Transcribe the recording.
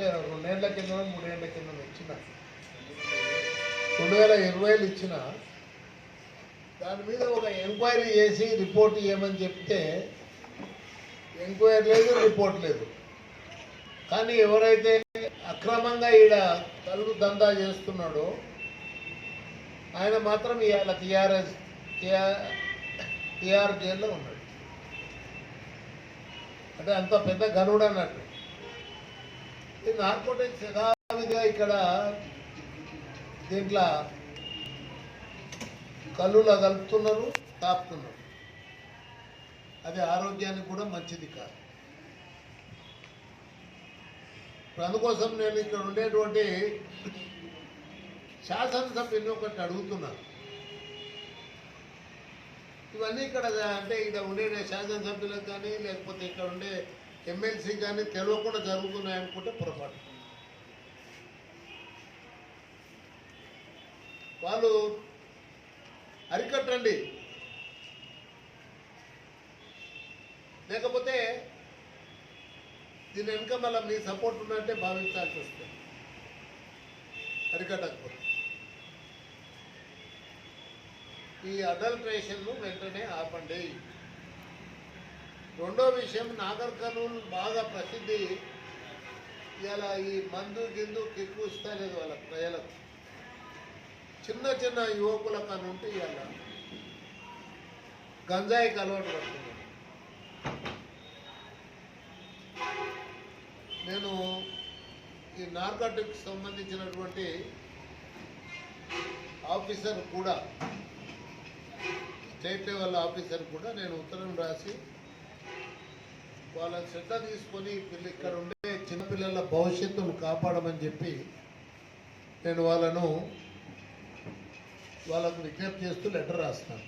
అంటే రెండేళ్ళ కింద మూడేళ్ళ కింద ఇచ్చిన. రెండు వేల ఇరవైలు ఇచ్చిన. దాని మీద ఒక ఎంక్వైరీ చేసి రిపోర్ట్ ఇవ్వమని చెప్తే ఎంక్వైరీ లేదు రిపోర్ట్ లేదు. కానీ ఎవరైతే అక్రమంగా ఈడ కళ్ళు దందా చేస్తున్నాడో ఆయన మాత్రం ఇవాళ టీఆర్ఎస్ టీఆర్ జైల్లో ఉన్నాడు. అంటే అంత పెద్ద గనుడు అన్నట్టు. ఈ నార్కోటిక్స్ యథావిధిగా ఇక్కడ దీంట్లో కళ్ళులా కలుపుతున్నారు తాపుతున్నారు. అది ఆరోగ్యానికి కూడా మంచిది కాదు. ఇప్పుడు అందుకోసం నేను ఇక్కడ ఉండేటువంటి శాసనసభ్యులు ఒకటి అడుగుతున్నాను. ఇవన్నీ ఇక్కడ అంటే ఇక్కడ ఉండే శాసనసభ్యులకు కానీ లేకపోతే ఇక్కడ ఉండే ఎమ్మెల్సీ కానీ తెలియకుండా జరుగుతున్నాయి అనుకుంటే పొరపాటు. వాళ్ళు అరికట్టండి. లేకపోతే దీని వెనుక మళ్ళీ మీ సపోర్ట్ ఉన్నట్టే భావించాల్సి వస్తుంది. అరికట్టకపోతే. ఈ అడల్ట్రేషన్ను వెంటనే ఆపండి. రెండో విషయం నాగర్ కర్నూలు బాగా ప్రసిద్ధి. ఇలా ఈ మందు గిందు కిక్కు ఇస్తలేదు వాళ్ళ ప్రజలకు. చిన్న చిన్న యువకుల కను ఉంటే ఇవాళ గంజాయికి అలవాటు పడుతున్నారు. నేను ఈ నార్కాటిక్స్ సంబంధించినటువంటి ఆఫీసర్ కూడా స్టేట్ లెవెల్ ఆఫీసర్ కూడా నేను ఉత్తరం రాసి వాళ్ళ శ్రద్ధ తీసుకొని పిల్ల ఇక్కడ ఉండే చిన్నపిల్లల భవిష్యత్తును కాపాడమని చెప్పి నేను వాళ్ళను వాళ్ళకు విజ్ఞప్తి చేస్తూ లెటర్ రాస్తాను